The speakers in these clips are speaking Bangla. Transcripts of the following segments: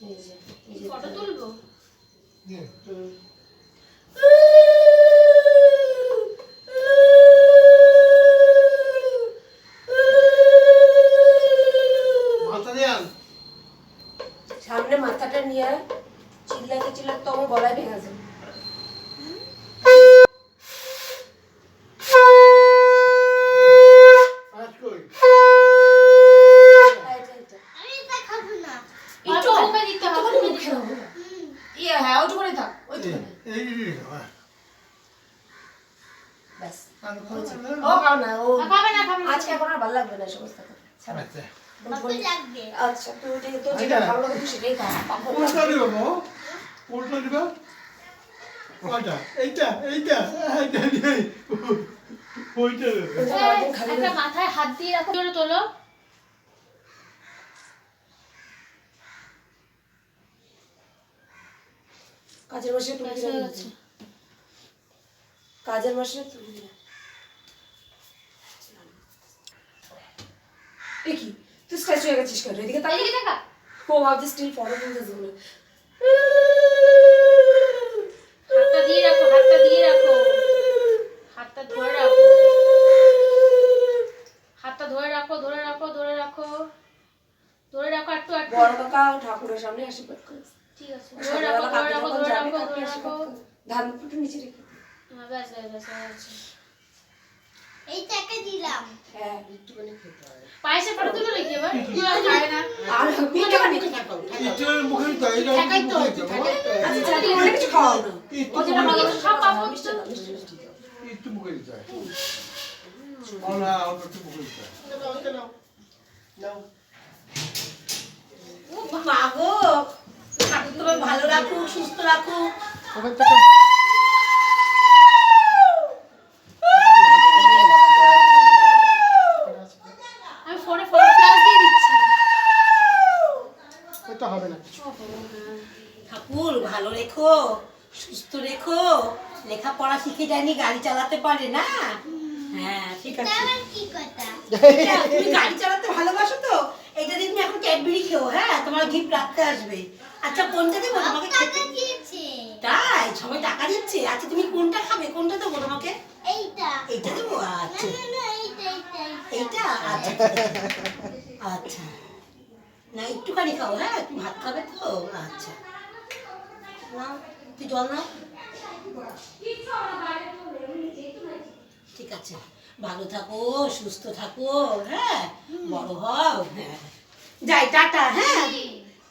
ফটো তুলবো? মাথা দিয়ে সামনে মাথাটা নিয়ে চিল্লাতে চিল্লাতে তো আমার গলায় ভেঙে যাবে কাজ করি। এইটা, এইটা। আমি এটা খাব না একটু মুখে দিতে হবে একটুখানি মুখে দাও। ইয়ে হ্যাঁ থাক এই, হ্যাঁ। ব্যাস আর হয়েছে। খাবে না? ও খাও না ও খাবে না খাবে আজকে এখন আর ভালো লাগবে না সমস্ত আচ্ছা। আচ্ছা তুই যে- যেটা আচ্ছা। ভালো লাগে সেটাই খা কোনটা নিবে মো? কোনটা নিবে? কয়টা? এইটা, এইটা, এইটা নিয়ে। ওইটা নেবে। ওইটা সারাদিন খালি একটা মাথায় হাত দিয়ে রাখো তোলো কাজের মাসে গেছে। কাজের মাসে এ কি? তুই স্ক্র্যাচ হয়ে গেছিস কেন? এদিকে তাই দেখা ও ভাবছি স্টিল ফটো তুলতেছে বলে। হাতটা দিয়ে রাখো হাতটা দিয়ে রাখো। হাতটা ধরে রাখো। হাতটা ধরে রাখো ধরে রাখো ধরে রাখো। ধরে রাখো একটু একটু। বড় কাকা ঠাকুরের সামনে আশীর্বাদ করে ধান ফুটে নিচে রেখে হ্যাঁ তোমায় ভালো রাখুক সুস্থ রাখুক। আমি ফোনে ফটো ফ্ল্যাশ দিয়ে দিচ্ছি। এটা হবে না। ঠাকুর ভালো রেখো সুস্থ রেখো। লেখাপড়া শিখে যায়নি গাড়ি চালাতে পারে না। হ্যাঁ ঠিক আছে। কি কথা? তুমি গাড়ি চালাতে ভালোবাসো তো? এটা দিয়ে তুমি এখন ক্যাডবেরি খেও হ্যাঁ? তোমার গিফট রাখতে আসবে। আচ্ছা কোনটা দেবো তোমাকে টাকা দিয়েছে। তাই? সবাই টাকা দিচ্ছে? আচ্ছা তুমি কোনটা খাবে? কোনটা দেবো তোমাকে? এইটা। এইটা দেবো? আচ্ছা না না এইটা এইটা এইটা। আচ্ছা। আচ্ছা। না একটুখানি খাও হ্যাঁ? ভাত খাবে তো? আচ্ছা। তুই জল নাও। ঠিক আছে। ভালো থাকো সুস্থ থাকো হ্যাঁ? বড় হও হ্যাঁ। যাই টাটা হ্যাঁ?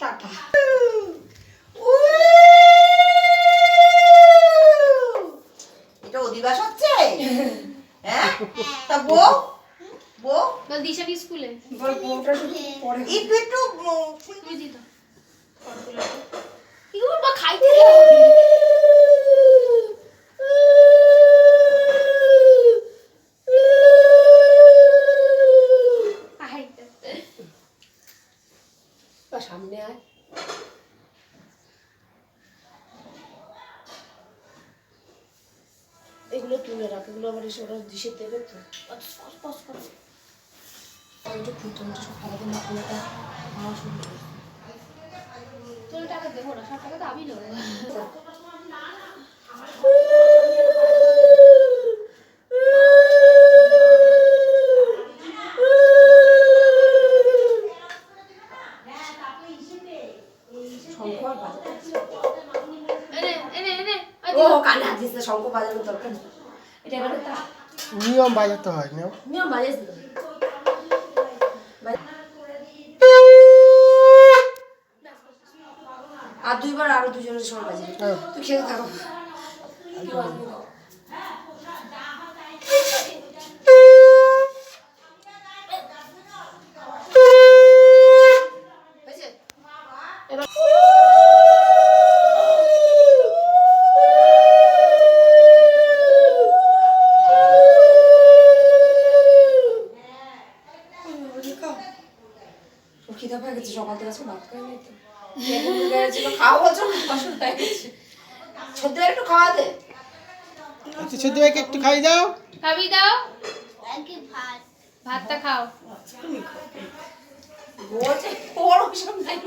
টাটা। এটা অধিবাস হচ্ছে? হ্যাঁ? তা বউ? বউ? বল দিশা কি স্কুলে? বল বউটা শুধু পরে একটু বা খাইতে বা সামনে আয়। এগুলো তুলে রাখ এগুলো আবার এসে ওরা দিশে দেবে তো। তো খুলতে সব ফুলটা শুরু করে তোর টাকা দেবো না সব টাকা তো আমি নেব। শঙ্খ আর বাজাতে আছে। এনে এনে এনে ওই ও। কানে হাত দিচ্ছে শঙ্খ বাজানোর দরকার নেই। এটা এবারে তা। নিয়ম বাজাতে হয় নিয়ম। নিয়ম বাজাইছে তো। আর দুইবার আরও দুজনের সময় বাজে তুই খেতে থাকো? এবার গেছে সকাল থেকে আজকে ভাত খাই নাই তো। খাওয়া জন্য গেছে। একটু খাওয়া দে। আচ্ছা ভাইকে একটু খাই দাও। খাবি দাও? ভাতটা খাও। খাও। বলছে ওর ওসব নাই।